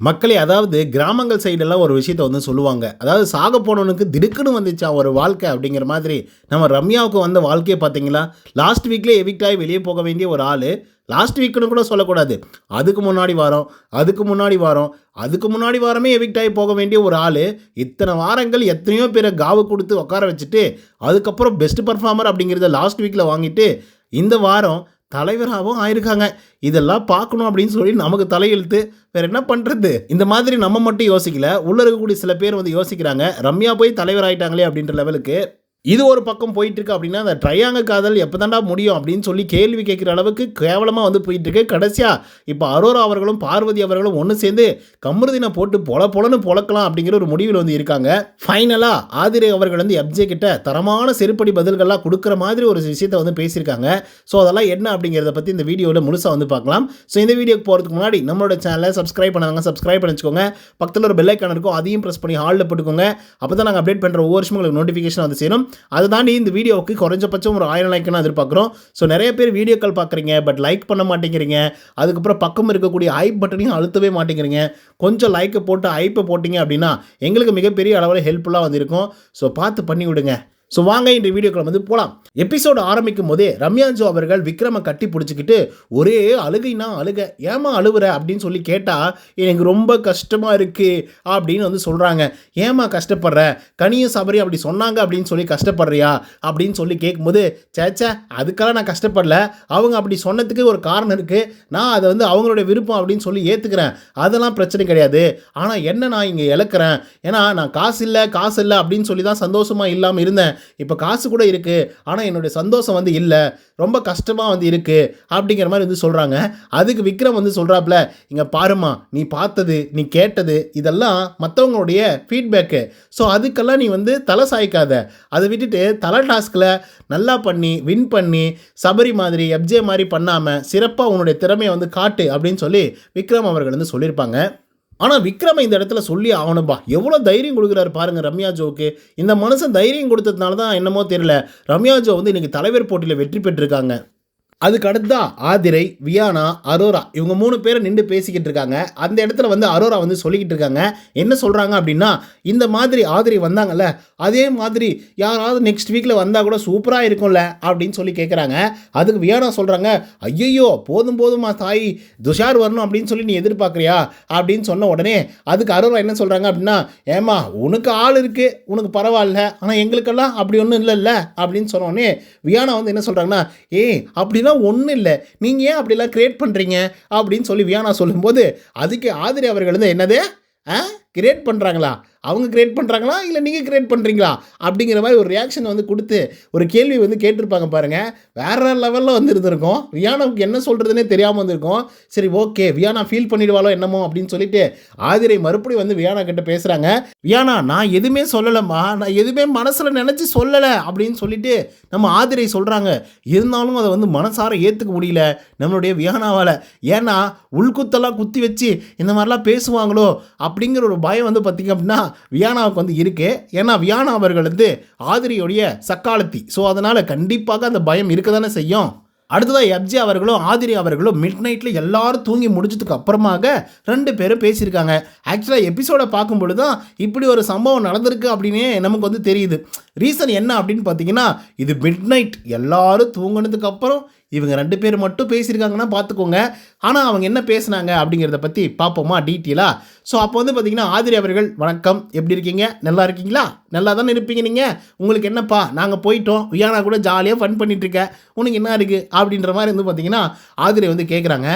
மக்களே அதாவது கிராமங்கள் சைடெல்லாம் ஒரு விஷயத்த வந்து சொல்லுவாங்க. அதாவது சாக போனவனுக்கு திடுக்குன்னு வந்துச்சா ஒரு வாழ்க்கை அப்படிங்கிற மாதிரி. நம்ம ரம்யாவுக்கு வந்த வாழ்க்கையை பார்த்தீங்களா? லாஸ்ட் வீக்லேயே எவிக்டாகி வெளியே போக வேண்டிய ஒரு ஆள் லாஸ்ட் வீக்குன்னு கூட சொல்லக்கூடாது. அதுக்கு முன்னாடி வாரம் அதுக்கு முன்னாடி வாரம் அதுக்கு முன்னாடி வாரமே எவிக்ட் ஆகி போக வேண்டிய ஒரு ஆள் இத்தனை வாரங்கள் எத்தனையோ பேரை காவு கொடுத்து உட்கார வச்சுட்டு அதுக்கப்புறம் பெஸ்ட் பர்ஃபார்மர் அப்படிங்கிறத லாஸ்ட் வீக்கில் வாங்கிட்டு இந்த வாரம் தலைவராகவும் ஆயிருக்காங்க. இதெல்லாம் பார்க்கணும் அப்படின்னு சொல்லி நமக்கு தலையெழுத்து. வேற என்ன பண்ணுறது இந்த மாதிரி நம்ம மட்டும் யோசிக்கல. உள்ள இருக்கக்கூடிய சில பேர் வந்து யோசிக்கிறாங்க. ரம்யா போய் தலைவர் ஆயிட்டாங்களே அப்படின்ற லெவலுக்கு இது ஒரு பக்கம் போயிட்டுருக்கு அப்படின்னா அந்த ட்ரையாங்க காதல் எப்போ தாண்டா முடியும் அப்படின்னு சொல்லி கேள்வி கேட்குற அளவுக்கு கேவலமாக வந்து போயிட்டுருக்கு. கடைசியாக இப்போ அரோரா அவர்களும் பார்வதி அவர்களும் ஒன்று சேர்ந்து கமருதினை போட்டு பொல பொலன்னு பொழக்கலாம் அப்படிங்கிற ஒரு முடிவில் வந்து இருக்காங்க. ஃபைனலாக ஆதிரை அவர்கள் வந்து எப்ஜே கிட்ட தரமான செருப்படி பதில்கள்லாம் கொடுக்குற மாதிரி ஒரு விஷயத்த வந்து பேசியிருக்காங்க. ஸோ அதெல்லாம் என்ன அப்படிங்கிறத பற்றி இந்த வீடியோவில் முழுசாக வந்து பார்க்கலாம். ஸோ இந்த வீடியோக்கு போகிறதுக்கு முன்னாடி நம்மளோட சேனலை சப்ஸ்கிரைப் பண்ணாங்க சப்ஸ்கிரைப் பண்ணி வச்சுக்கோங்க. பக்கத்தில் ஒரு பெல்லைக்கான இருக்கும் அதையும் ப்ரெஸ் பண்ணி ஹாலில் போட்டுக்கோங்க. அப்போ தான் நாங்கள் அப்டேட் பண்ணுற ஒவ்வொரு வருஷம் உங்களுக்கு நோட்டிஃபிகேஷன் வந்து சேரும். அது தாண்டி இந்த வீடியோவுக்கு குறைஞ்சபட்சம் ஒரு ஆயிரம் லைக்னா எதிர்பார்க்குறோம். ஸோ நிறைய பேர் வீடியோக்கள் பார்க்குறீங்க பட் லைக் பண்ண மாட்டேங்கிறீங்க. அதுக்கப்புறம் பக்கம் இருக்கக்கூடிய ஐப் பட்டனையும் அழுத்தவே மாட்டேங்கிறீங்க. கொஞ்சம் லைக்கை போட்டு ஐப்பை போட்டிங்க அப்படின்னா எங்களுக்கு மிகப்பெரிய அளவில் ஹெல்ப்ஃபுல்லாக வந்திருக்கும். ஸோ பார்த்து பண்ணி விடுங்க. ஸோ வாங்க இந்த வீடியோக்குள்ள வந்து போகலாம் எபிசோடு ஆரம்பிக்கும் போதே ரம்யாஞ்சு அவர்கள் விக்ரமை கட்டி பிடிச்சிக்கிட்டு ஒரே அழுகைனா அழுக ஏமா அழுவுற? அப்படின்னு சொல்லி கேட்டால் எனக்கு ரொம்ப கஷ்டமாக இருக்குது அப்படின்னு வந்து சொல்கிறாங்க ஏமா கஷ்டப்படுற? கனியும் சபரி அப்படி சொன்னாங்க அப்படின்னு சொல்லி கஷ்டப்படுறியா? அப்படின்னு சொல்லி கேட்கும்போது சேச்சா அதுக்கெல்லாம் நான் கஷ்டப்படல. அவங்க அப்படி சொன்னதுக்கு ஒரு காரணம் இருக்குது நான் அதை வந்து அவங்களுடைய விருப்பம் அப்படின்னு சொல்லி ஏற்றுக்கிறேன் அதெல்லாம் பிரச்சனை கிடையாது. ஆனால் என்ன நான் இங்கே இழக்கிறேன்? ஏன்னா நான் காசு இல்லை காசு இல்லை அப்படின்னு சொல்லி தான் சந்தோஷமாக இல்லாமல் இருந்தேன். இப்போ காசு கூட இருக்குது ஆனால் என்னுடைய சந்தோஷம் வந்து இல்லை ரொம்ப கஷ்டமாக வந்து இருக்குது அப்படிங்கிற மாதிரி வந்து சொல்கிறாங்க அதுக்கு விக்ரம் வந்து சொல்கிறாப்புல இங்கே பாருமா நீ பார்த்தது நீ கேட்டது இதெல்லாம் மற்றவங்களுடைய ஃபீட்பேக்கு ஸோ அதுக்கெல்லாம் நீ வந்து தலை சாய்க்காத. அதை விட்டுட்டு தலை டாஸ்கில் நல்லா பண்ணி வின் பண்ணி சபரி மாதிரி எப்ஜே மாதிரி பண்ணாமல் சிறப்பாக உன்னுடைய திறமையை வந்து காட்டு அப்படின்னு சொல்லி விக்ரம் அவர்கள் வந்து சொல்லியிருப்பாங்க. ஆனால் விக்ரமை இந்த இடத்துல சொல்லி ஆகணும்பா. எவ்வளோ தைரியம் கொடுக்குறாரு பாருங்க ரம்யா ஜோவுக்கு இந்த மனுஷன் தைரியம் கொடுத்ததுனால தான் என்னமோ தெரியல. ரம்யா ஜோ வந்து இன்றைக்கி தலைவர் போட்டியில் வெற்றி பெற்றிருக்காங்க. அதுக்கு அடுத்தா ஆதிரை வியானா அரோரா. இவங்க மூணு பேரும் நின்று பேசிக்கிட்டு இருக்காங்க. அந்த இடத்துல வந்து அரோரா வந்து சொல்லிக்கிட்டு இருக்காங்க. என்ன சொல்கிறாங்க அப்படின்னா இந்த மாதிரி ஆதிரை வந்தாங்கல்ல அதே மாதிரி யாராவது நெக்ஸ்ட் வீக்கில் வந்தால் கூட சூப்பராக இருக்கும்ல அப்படின்னு சொல்லி கேட்குறாங்க அதுக்கு வியானா சொல்கிறாங்க ஐயையோ போதும் போதுமா தாய் துஷார் வரணும் அப்படின்னு சொல்லி நீ எதிர்பார்க்குறியா? அப்படின்னு சொன்ன உடனே அதுக்கு அரோரா என்ன சொல்கிறாங்க அப்படின்னா ஏமா உனக்கு ஆள் இருக்குது உனக்கு பரவாயில்ல ஆனால் எங்களுக்கெல்லாம் அப்படி ஒன்றும் இல்லைல்ல அப்படின்னு சொன்ன உடனே வியானா வந்து என்ன சொல்கிறாங்கன்னா ஏய் அப்படிலாம் ஒன்றும் இல்லை. நீங்கள் ஏன் அப்படிலாம் கிரியேட் பண்ணுறீங்க அப்படின்னு சொல்லி வியானா சொல்லும்போது அதுக்கு ஆதிரி அவர்கள் வந்து என்னது? ஆ? கிரியேட் பண்ணுறாங்களா அவங்க கிரியேட் பண்ணுறாங்களா இல்லை நீங்கள் கிரியேட் பண்ணுறீங்களா அப்படிங்கிற மாதிரி ஒரு ரியாக்ஷன் வந்து கொடுத்து ஒரு கேள்வி வந்து கேட்டிருப்பாங்க பாருங்கள் வேற லெவலில் வந்து இருந்திருக்கும். வியானாவுக்கு என்ன சொல்கிறதுனே தெரியாமல் வந்திருக்கும். சரி ஓகே வியானா ஃபீல் பண்ணிடுவாளோ என்னமோ அப்படின்னு சொல்லிட்டு ஆதிரை மறுபடியும் வந்து வியானா கிட்ட பேசுகிறாங்க வியானா நான் எதுவுமே சொல்லலைம்மா. நான் எதுவுமே மனசில் நினச்சி சொல்லலை அப்படின்னு சொல்லிட்டு நம்ம ஆதிரை சொல்கிறாங்க இருந்தாலும் அதை வந்து மனசார ஏற்றுக்க முடியல நம்மளுடைய வியானாவால். ஏன்னா உள்குத்தெல்லாம் குத்தி வச்சு இந்த மாதிரிலாம் பேசுவாங்களோ அப்படிங்கிற ஒரு பயம் வந்து பார்த்திங்க அப்படின்னா வியானாவுக்கு வந்து இருக்கு. ஏன்னா வியானா அவர்கள் வந்து ஆதிரியோடைய சக்காலத்தி. ஸோ அதனால் கண்டிப்பாக அந்த பயம் இருக்க தானே செய்யும். அடுத்ததாக எப்ஜி அவர்களும் ஆதிரி அவர்களும் மிட் நைட்டில் எல்லாரும் தூங்கி முடிச்சதுக்கு அப்புறமாக ரெண்டு பேரும் பேசியிருக்காங்க. ஆக்சுவலாக எபிசோடை பார்க்கும்பொழுது தான் இப்படி ஒரு சம்பவம் நடந்திருக்கு அப்படின்னே நமக்கு வந்து தெரியுது. ரீசன் என்ன அப்படின்னு பார்த்தீங்கன்னா இது மிட் நைட் எல்லாரும் தூங்கினதுக்கப்புறம் இவங்க ரெண்டு பேர் மட்டும் பேசியிருக்காங்கன்னா பார்த்துக்கோங்க. ஆனால் அவங்க என்ன பேசுனாங்க அப்படிங்கிறத பற்றி பார்ப்போமா டீட்டெயிலாக ஸோ அப்போ வந்து பார்த்தீங்கன்னா ஆதிரி அவர்கள் வணக்கம். எப்படி இருக்கீங்க? நல்லா இருக்கீங்களா? நல்லா தானே இருப்பீங்க நீங்கள் உங்களுக்கு என்னப்பா? நாங்கள் போயிட்டோம். வியானா கூட ஜாலியாக ஃபன் பண்ணிட்டு உனக்கு என்ன இருக்குது அப்படின்ற மாதிரி வந்து பார்த்தீங்கன்னா ஆதிரி வந்து கேட்குறாங்க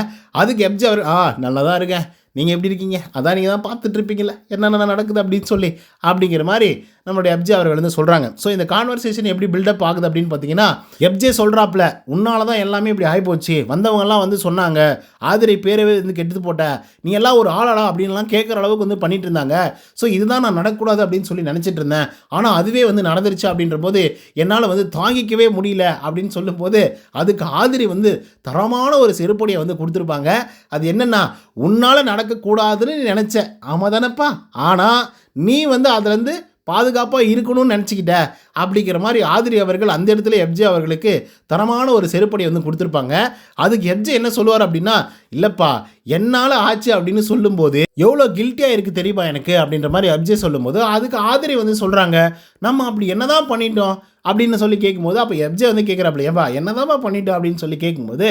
அதுக்கு எப்ஜி அவர் ஆ நல்லா தான் இருக்கேன். நீங்கள் எப்படி இருக்கீங்க? அதான் நீங்கள் தான் பார்த்துட்ருப்பீங்களே என்னென்ன நடக்குது? அப்படின்னு சொல்லி அப்படிங்கிற மாதிரி நம்மளுடைய எப்ஜே அவர்கள் வந்து சொல்கிறாங்க ஸோ இந்த கான்வர்சேஷன் எப்படி பில்டப் ஆகுது அப்படின்னு பார்த்தீங்கன்னா எப்ஜே சொல்கிறாப்புல உன்னால தான் எல்லாமே இப்படி ஆகிப்போச்சு வந்தவங்கெல்லாம் வந்து சொன்னாங்க ஆதிரை பேரவே வந்து கெட்டு போட்ட நீ எல்லாம் ஒரு ஆளாடா அப்படின்லாம் கேட்குற அளவுக்கு வந்து பண்ணிட்டு இருந்தாங்க. ஸோ இதுதான் நான் நடக்கக்கூடாது அப்படின்னு சொல்லி நினச்சிட்டு இருந்தேன். ஆனால் அதுவே வந்து நடந்துருச்சு அப்படின்ற போது என்னால் வந்து தாங்கிக்கவே முடியல அப்படின்னு சொல்லும்போது அதுக்கு ஆதிரி வந்து தரமான ஒரு செருப்படியை வந்து கொடுத்துருப்பாங்க. அது என்னென்னா உன்னால் நடக்கக்கூடாதுன்னு நினச்சேன் நினச்ச. ஆமாம் தானேப்பா ஆனால் நீ வந்து அதுலேருந்து பாதுகாப்பாக இருக்கணும்னு நினச்சிக்கிட்ட அப்படிங்கிற மாதிரி ஆதிரி அவர்கள் அந்த இடத்துல எப்ஜே அவர்களுக்கு தரமான ஒரு செருப்படி வந்து கொடுத்துருப்பாங்க. அதுக்கு எப்ஜே என்ன சொல்லுவார் அப்படின்னா இல்லைப்பா என்னால் ஆச்சு அப்படின்னு சொல்லும்போது எவ்வளோ கில்ட்டியாக இருக்குது தெரியுமா எனக்கு? அப்படின்ற மாதிரி எப்ஜே சொல்லும்போது அதுக்கு ஆதிரி வந்து சொல்கிறாங்க நம்ம அப்படி என்னதான் பண்ணிட்டோம்? அப்படின்னு சொல்லி கேட்கும்போது அப்போ எப்ஜே வந்து கேட்குறாப்புல ஏப்பா என்னதான்ப்பா பண்ணிட்டோம்? அப்படின்னு சொல்லி கேட்கும்போது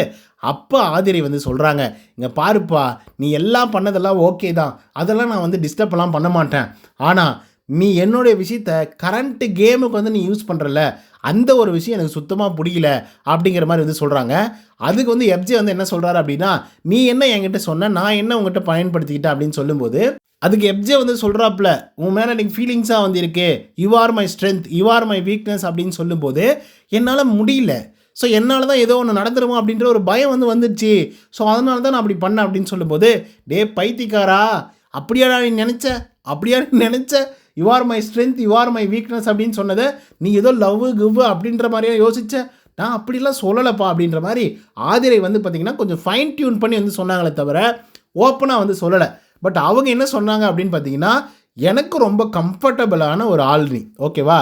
அப்போ ஆதிரி வந்து சொல்கிறாங்க இங்கே பாருப்பா நீ எல்லாம் பண்ணதெல்லாம் ஓகே தான். அதெல்லாம் நான் வந்து டிஸ்டர்ப்லாம் பண்ண மாட்டேன். ஆனால் நீ என்னுடைய விஷயத்த கரண்ட்டு கேமுக்கு வந்து நீ யூஸ் பண்ணுறல அந்த ஒரு விஷயம் எனக்கு சுத்தமாக பிடிக்கல அப்படிங்கிற மாதிரி வந்து சொல்கிறாங்க அதுக்கு வந்து எப்ஜே வந்து என்ன சொல்கிறாரு அப்படின்னா நீ என்ன என்கிட்ட சொன்ன நான் என்ன உங்ககிட்ட பயன்படுத்திக்கிட்டேன் அப்படின்னு சொல்லும்போது அதுக்கு எப்ஜே வந்து சொல்கிறாப்புல உன் மேலே எனக்கு ஃபீலிங்ஸாக வந்து இருக்கு you are my strength you are my weakness அப்படின்னு சொல்லும்போது என்னால் முடியல. ஸோ என்னால் தான் ஏதோ ஒன்று நடந்துருமோ அப்படின்ற ஒரு பயம் வந்து வந்துடுச்சு. ஸோ அதனால தான் நான் அப்படி பண்ணேன் அப்படின்னு சொல்லும்போது டே பைத்தியக்காரா அப்படியாடா நீ நினச்ச? அப்படியா நீ நினச்ச? You are my strength you are my weakness அப்படின்னு சொன்னதை நீ ஏதோ லவ் கிவ் அப்படின்ற மாதிரியே யோசிச்ச? நான் அப்படிலாம் சொல்லலைப்பா அப்படின்ற மாதிரி ஆதிரை வந்து பார்த்திங்கன்னா கொஞ்சம் ஃபைன் டியூன் பண்ணி வந்து சொன்னாங்களே தவிர ஓப்பனாக வந்து சொல்லலை. பட் அவங்க என்ன சொன்னாங்க அப்படின்னு பார்த்தீங்கன்னா எனக்கு ரொம்ப கம்ஃபர்டபுளான ஒரு ஆள் நீ ஓகேவா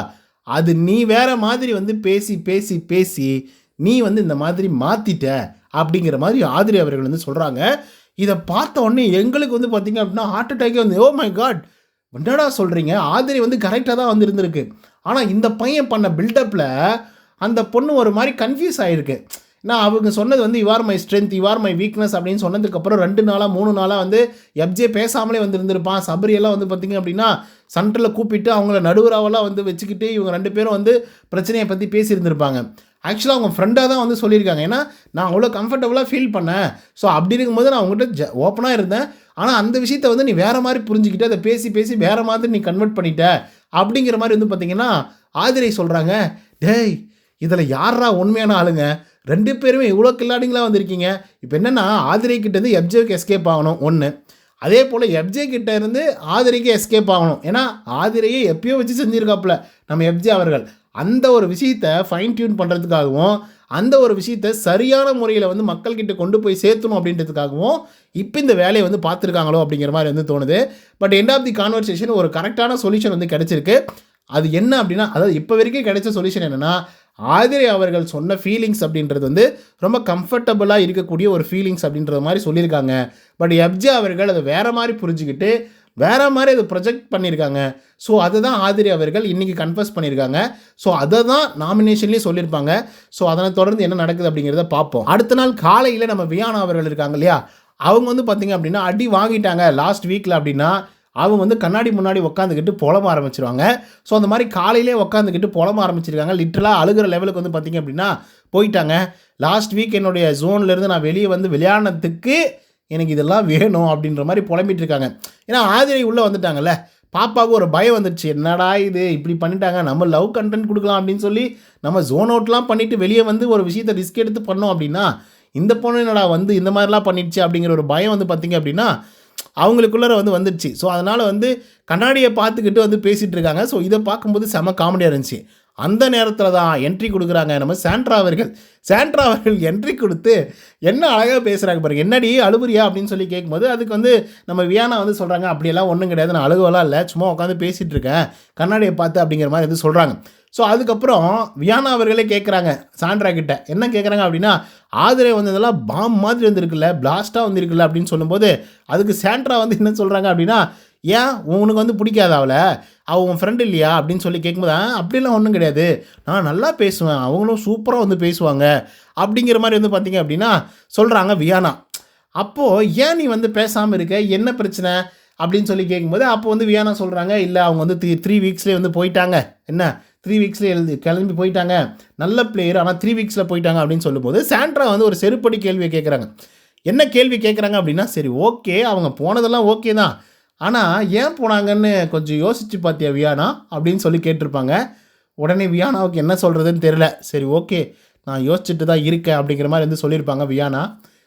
அது நீ வேறு மாதிரி வந்து பேசி பேசி பேசி நீ வந்து இந்த மாதிரி மாற்றிட்ட அப்படிங்கிற மாதிரி ஆதிரி அவர்கள் வந்து சொல்கிறாங்க இதை பார்த்த உடனே எங்களுக்கு வந்து பார்த்தீங்க அப்படின்னா ஹார்ட் அட்டாக்கே வந்து ஓ மை காட் என்னடா சொல்கிறீங்க ஆதிரி வந்து கரெக்டாக தான் வந்துருந்துருக்கு ஆனால் இந்த பையன் பண்ண பில்டப்பில் அந்த பொண்ணு ஒரு மாதிரி கன்ஃபியூஸ் ஆகிருக்கு நான் அவங்க சொன்னது வந்து you're my strength you're my weakness அப்படின்னு சொன்னதுக்கப்புறம் ரெண்டு நாளாக மூணு நாளாக வந்து எப்ஜே பேசாமலே வந்து இருந்திருப்பான். சபரியெல்லாம் வந்து பார்த்திங்க அப்படின்னா சென்டரில் கூப்பிட்டு அவங்கள நடுவராவெல்லாம் வந்து வச்சுக்கிட்டு இவங்க ரெண்டு பேரும் வந்து பிரச்சனையை பற்றி பேசியிருந்திருப்பாங்க. ஆக்சுவலாக அவங்க ஃப்ரெண்டாக தான் வந்து சொல்லியிருக்காங்க. ஏன்னா நான் அவ்வளோ கம்ஃபர்டபுளாக ஃபீல் பண்ணேன். ஸோ அப்படி இருக்கும்போது நான் அவங்ககிட்ட ஜ ஓப்பனாக இருந்தேன். ஆனால் அந்த விஷயத்த வந்து நீ வேறு மாதிரி புரிஞ்சுக்கிட்டு அதை பேசி பேசி வேறு மாதிரி நீ கன்வெர்ட் பண்ணிட்ட அப்படிங்கிற மாதிரி வந்து பார்த்தீங்கன்னா ஆதிரை சொல்கிறாங்க டேய் இதில் யாரா உண்மையான ஆளுங்க? ரெண்டு பேருமே இவ்வளோ கில்லாடிங்களாக வந்திருக்கீங்க? இப்போ என்னென்னா ஆதிரை கிட்டேருந்து எஸ்கேப் ஆகணும் ஒன்று அதே போல் எப்ஜே கிட்ட இருந்து ஆதிரைக்கு எஸ்கேப் ஆகணும். ஏன்னா ஆதிரையை எப்பயோ வச்சு செஞ்சுருக்காப்புல நம்ம எப்ஜே அவர்கள். அந்த ஒரு விஷயத்தை ஃபைன் டியூன் பண்ணுறதுக்காகவும் அந்த ஒரு விஷயத்தை சரியான முறையில் வந்து மக்கள்கிட்ட கொண்டு போய் சேர்த்தணும் அப்படின்றதுக்காகவும் இப்போ இந்த வேலையை வந்து பார்த்துருக்காங்களோ அப்படிங்கிற மாதிரி வந்து தோணுது. But end of the conversation ஒரு கரெக்டான சொல்யூஷன் வந்து கிடச்சிருக்கு. அது என்ன அப்படின்னா அதாவது இப்போ வரைக்கும் கிடைச்ச சொல்யூஷன் என்னென்னா ஆதிரை அவர்கள் சொன்ன ஃபீலிங்ஸ் அப்படின்றது வந்து ரொம்ப கம்ஃபர்டபுளாக இருக்கக்கூடிய ஒரு ஃபீலிங்ஸ் அப்படின்ற மாதிரி சொல்லியிருக்காங்க. பட் எப்ஜே அவர்கள் அதை வேறு மாதிரி புரிஞ்சுக்கிட்டு வேற மாதிரி அதை ப்ரொஜெக்ட் பண்ணியிருக்காங்க ஸோ அதை தான் ஆதிரி அவர்கள் இன்றைக்கி கன்ஃபர்ஸ் பண்ணியிருக்காங்க ஸோ அதை தான் நாமினேஷன்லேயும் சொல்லியிருப்பாங்க ஸோ அதனை தொடர்ந்து என்ன நடக்குது அப்படிங்கிறத பார்ப்போம். அடுத்த நாள் காலையில் நம்ம வியானா அவர்கள் இருக்காங்க இல்லையா? அவங்க வந்து பார்த்திங்க அப்படின்னா அடி வாங்கிட்டாங்க. லாஸ்ட் வீக்கில் அப்படின்னா அவங்க வந்து கண்ணாடி முன்னாடி உட்காந்துக்கிட்டு புலம்ப ஆரம்பிச்சிருவாங்க. ஸோ அந்த மாதிரி காலையிலே உட்காந்துக்கிட்டு புலம்ப ஆரம்பிச்சிருக்காங்க. லிட்டரலாக அழுகிற லெவலுக்கு வந்து பார்த்திங்க அப்படின்னா போயிட்டாங்க. லாஸ்ட் வீக் என்னுடைய ஜோன்லேருந்து நான் வெளியே வந்து விளையாடினதுக்கு எனக்கு இதெல்லாம் வேணும் அப்படின்ற மாதிரி புலம்பிட்டு இருக்காங்க ஏன்னா ஆதிரை உள்ளே வந்துட்டாங்கல்ல. பாப்பாவுக்கு ஒரு பயம் வந்துடுச்சு என்னடா இது? இப்படி பண்ணிட்டாங்க. நம்ம லவ் கண்டென்ட் கொடுக்கலாம் அப்படின்னு சொல்லி நம்ம ஜோன் அவுட்லாம் பண்ணிவிட்டு வெளியே வந்து ஒரு விஷயத்தை ரிஸ்க் எடுத்து பண்ணோம் அப்படின்னா இந்த பொண்ணு என்னடா வந்து இந்த மாதிரிலாம் பண்ணிடுச்சு அப்படிங்கிற ஒரு பயம் வந்து பார்த்திங்க அப்படின்னா அவங்களுக்குள்ளே வந்து வந்துடுச்சு ஸோ அதனால் வந்து கண்ணாடியை பார்த்துக்கிட்டு வந்து பேசிகிட்டு இருக்காங்க. ஸோ இதை பார்க்கும்போது செம காமெடியாக இருந்துச்சு. அந்த நேரத்தில் தான் என்ட்ரி கொடுக்குறாங்க நம்ம சாண்ட்ரா அவர்கள். சாண்ட்ரா அவர்கள் என்ட்ரி கொடுத்து என்ன அழகாக பேசுகிறாங்க பாருங்க. என்னடி அழுகுறியா அப்படின்னு சொல்லி கேட்கும்போது அதுக்கு வந்து நம்ம வியானா வந்து சொல்கிறாங்க அப்படியெல்லாம் ஒன்றும் கிடையாது. நான் அழுகவெல்லாம் இல்லை. சும்மா உட்காந்து பேசிகிட்டு இருக்கேன். கண்ணாடியை பார்த்து அப்படிங்கிற மாதிரி வந்து சொல்கிறாங்க ஸோ அதுக்கப்புறம் வியானா அவர்களே கேட்குறாங்க சாண்ட்ரா கிட்ட. என்ன கேட்குறாங்க அப்படின்னா ஆதிரை வந்ததெல்லாம் பாம் மாதிரி வந்திருக்குல்ல பிளாஸ்ட்டாக வந்திருக்குல்ல அப்படின்னு சொல்லும்போது அதுக்கு சாண்ட்ரா வந்து என்ன சொல்கிறாங்க அப்படின்னா ஏன் உனக்கு வந்து பிடிக்காத அவளை? அவள் உன் ஃப்ரெண்டு இல்லையா? அப்படின்னு சொல்லி கேட்கும்போது அப்படிலாம் ஒன்றும் கிடையாது. நான் நல்லா பேசுவேன். அவங்களும் சூப்பராக வந்து பேசுவாங்க. அப்படிங்கிற மாதிரி வந்து பார்த்தீங்க அப்படின்னா சொல்கிறாங்க வியானா. அப்போது ஏன் நீ வந்து பேசாமல் இருக்க? என்ன பிரச்சனை? அப்படின்னு சொல்லி கேட்கும்போது அப்போ வந்து வியானா சொல்கிறாங்க இல்லை அவங்க வந்து த்ரீ த்ரீ வீக்ஸ்லேயே வந்து போயிட்டாங்க. என்ன? த்ரீ வீக்ஸ்லேயே எழுதி கிளம்பி போயிட்டாங்க. நல்ல பிளேயர் ஆனால் த்ரீ வீக்ஸில் போயிட்டாங்க அப்படின்னு சொல்லும்போது சாண்ட்ரா வந்து ஒரு செருப்படி கேள்வியை கேட்குறாங்க என்ன கேள்வி கேட்குறாங்க அப்படின்னா சரி ஓகே அவங்க போனதெல்லாம் ஓகே தான். ஆனால் ஏன் போனாங்கன்னு கொஞ்சம் யோசிச்சு பார்த்தியா வியானா? அப்படின்னு சொல்லி கேட்டிருப்பாங்க. உடனே வியானாவுக்கு என்ன சொல்கிறதுன்னு தெரில சரி ஓகே. நான் யோசிச்சுட்டு தான் இருக்கேன் அப்படிங்கிற மாதிரி வந்து சொல்லியிருப்பாங்க வியானா.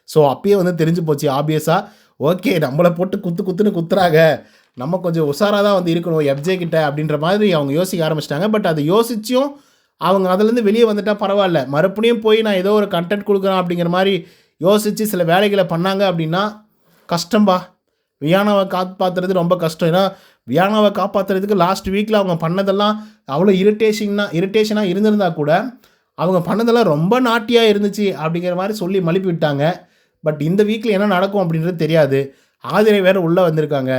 ஸோ அப்பயே வந்து தெரிஞ்சு போச்சு ஆப்வியஸாக ஓகே நம்மளை போட்டு குத்து குத்துன்னு குத்துறாங்க. நம்ம கொஞ்சம் உஷாராக தான் வந்து இருக்கணும் எஃப்ஜே கிட்ட அப்படின்ற மாதிரி அவங்க யோசிக்க ஆரம்பிச்சிட்டாங்க. பட் அதை யோசிச்சும் அவங்க அதுலேருந்து வெளியே வந்துட்டால் பரவாயில்ல. மறுபடியும் போய் நான் ஏதோ ஒரு கண்டென்ட் கொடுக்குறேன் அப்படிங்கிற மாதிரி யோசித்து சில வேலைகளை பண்ணாங்க அப்படின்னா கஷ்டம்பா. வியானாவை காப்பாற்றுறது ரொம்ப கஷ்டம். ஏன்னா வியானாவை காப்பாற்றுறதுக்கு லாஸ்ட் வீக்கில் அவங்க பண்ணதெல்லாம் அவ்வளோ இரிட்டேஷன்னா இரிட்டேஷனாக இருந்திருந்தா கூட அவங்க பண்ணதெல்லாம் ரொம்ப நாட்டியாக இருந்துச்சு அப்படிங்கிற மாதிரி சொல்லி மழுப்பி விட்டாங்க. பட் இந்த வீக்கில் என்ன நடக்கும் அப்படின்றது தெரியாது. ஆதிரை வேறு உள்ளே வந்திருக்காங்க.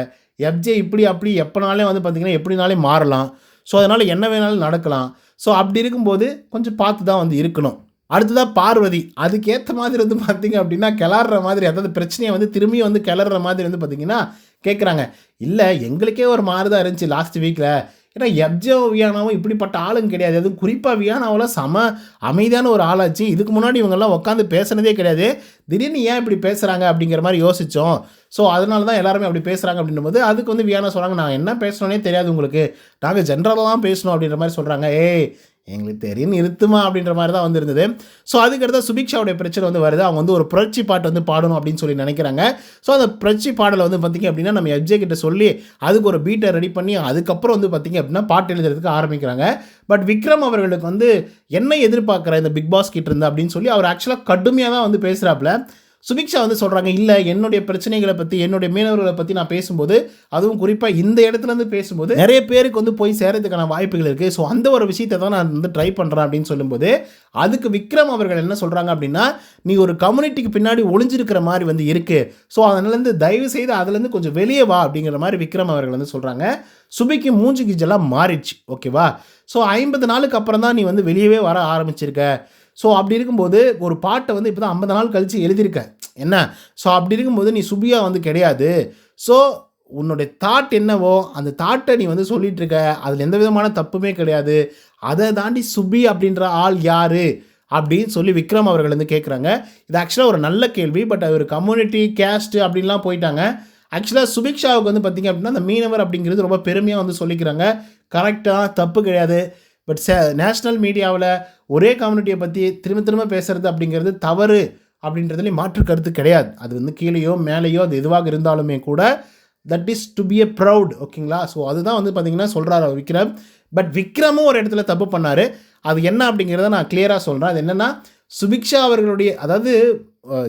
எஃப்ஜே இப்படி அப்படி எப்போனாலே வந்து பார்த்திங்கன்னா எப்படினாலே மாறலாம். ஸோ அதனால் என்ன வேணாலும் நடக்கலாம். ஸோ அப்படி இருக்கும்போது கொஞ்சம் பார்த்து தான் வந்து இருக்கணும். அடுத்ததாக பார்வதி. அதுக்கேற்ற மாதிரி வந்து பார்த்தீங்க அப்படின்னா கிளற மாதிரி அதாவது பிரச்சனையை வந்து திரும்பி வந்து கிளற மாதிரி வந்து பார்த்தீங்கன்னா கேட்குறாங்க இல்லை எங்களுக்கே ஒரு மாதிரி தான் இருந்துச்சு லாஸ்ட் வீக்கில் ஏன்னா எப்ஜோ வியானாவும் இப்படிப்பட்ட ஆளுங்க கிடையாது. அதுவும் குறிப்பாக வியானாவில் செம அமைதியான ஒரு ஆளாச்சு. இதுக்கு முன்னாடி இவங்கெல்லாம் உட்காந்து பேசுனதே கிடையாது. திடீர்னு ஏன் இப்படி பேசுகிறாங்க அப்படிங்கிற மாதிரி யோசித்தோம் ஸோ அதனால தான் எல்லாருமே அப்படி பேசுகிறாங்க அப்படின்னும் போது அதுக்கு வந்து வியானா சொல்கிறாங்க நான் என்ன பேசணுன்னே தெரியாது உங்களுக்கு. நாங்கள் ஜென்ரலாக தான் பேசணும் அப்படின்ற மாதிரி சொல்கிறாங்க ஏய் எங்களுக்கு தெரியும் நிறுத்துமா அப்படின்ற மாதிரி தான் வந்திருந்தது. ஸோ அதுக்கடுத்த சுபிக்ஷாவுடைய பிரச்சனை வந்து வருது. அவங்க வந்து ஒரு புரட்சி பாட்டு வந்து பாடணும் அப்படின்னு சொல்லி நினைக்கிறாங்க. ஸோ அந்த புரட்சி பாடலை வந்து பார்த்திங்க அப்படின்னா நம்ம எஃப்ஜே கிட்ட சொல்லி அதுக்கு ஒரு பீட்டை ரெடி பண்ணி அதுக்கப்புறம் வந்து பார்த்திங்க அப்படின்னா பாட்டு எழுதுறதுக்கு ஆரம்பிக்கிறாங்க. பட் விக்ரம் அவர்களுக்கு வந்து என்ன எதிர்பார்க்குற இந்த பிக் பாஸ் கிட்ட இருந்து அப்படின்னு சொல்லி அவர் ஆக்சுவலாக கடுமையாக தான் வந்து பேசுகிறாப்புல சுபிக்ஷா வந்து சொல்கிறாங்க இல்லை என்னுடைய பிரச்சனைகளை பற்றி என்னுடைய மீனவர்களை பற்றி நான் பேசும்போது அதுவும் குறிப்பாக இந்த இடத்துல இருந்து பேசும்போது நிறைய பேருக்கு வந்து போய் சேரதுக்கான வாய்ப்புகள் இருக்குது ஸோ அந்த ஒரு விஷயத்தை தான் நான் வந்து ட்ரை பண்ணுறேன் அப்படின்னு சொல்லும்போது அதுக்கு விக்ரம் அவர்கள் என்ன சொல்கிறாங்க அப்படின்னா நீ ஒரு கம்யூனிட்டிக்கு பின்னாடி ஒளிஞ்சிருக்கிற மாதிரி வந்து இருக்குது ஸோ அதனாலேருந்து தயவு செய்து அதுலேருந்து கொஞ்சம் வெளியே வா அப்படிங்கிற மாதிரி விக்ரம் அவர்கள் வந்து சொல்கிறாங்க சுபிக்கு மூஞ்சி கிஜெல்லாம் மாறிடுச்சு. ஓகேவா ஸோ ஐம்பது நாளுக்கு அப்புறம் தான் நீ வந்து வெளியவே வர ஆரம்பிச்சிருக்க. ஸோ அப்படி இருக்கும்போது ஒரு பாட்டை வந்து இப்போ தான் ஐம்பது நாள் கழித்து எழுதியிருக்க. என்ன? ஸோ அப்படி இருக்கும்போது நீ சுபியா வந்து கிடையாது. ஸோ உன்னுடைய தாட் என்னவோ அந்த தாட்டை நீ வந்து சொல்லிட்டு இருக்க அதில் எந்த விதமான தப்புமே கிடையாது. அதை தாண்டி சுபி அப்படின்ற ஆள் யார்? அப்படின்னு சொல்லி விக்ரம் அவர்கள் வந்து கேட்குறாங்க இது ஆக்சுவலாக ஒரு நல்ல கேள்வி பட் அது ஒரு கம்யூனிட்டி கேஸ்ட்டு அப்படின்லாம் போயிட்டாங்க. ஆக்சுவலாக சுபிக்ஷாவுக்கு வந்து பார்த்திங்க அப்படின்னா அந்த மீனவர் அப்படிங்கிறது ரொம்ப பெருமையாக வந்து சொல்லிக்கிறாங்க. கரெக்டாக தப்பு கிடையாது. பட் சே நேஷ்னல் மீடியாவில் ஒரே கம்யூனிட்டியை பற்றி திரும்ப திரும்ப பேசுகிறது அப்படிங்கிறது தவறு அப்படின்றதுலேயும் மாற்று கருத்து கிடையாது. அது வந்து கீழேயோ மேலேயோ அது எதுவாக இருந்தாலுமே கூட that is to be a proud ஓகேங்களா? ஸோ அதுதான் வந்து பார்த்தீங்கன்னா சொல்கிறாரு விக்ரம். பட் விக்ரமும் ஒரு இடத்துல தப்பு பண்ணார். அது என்ன அப்படிங்கிறத நான் கிளியராக சொல்கிறேன் அது என்னென்னா சுபிக்ஷா அவர்களுடைய அதாவது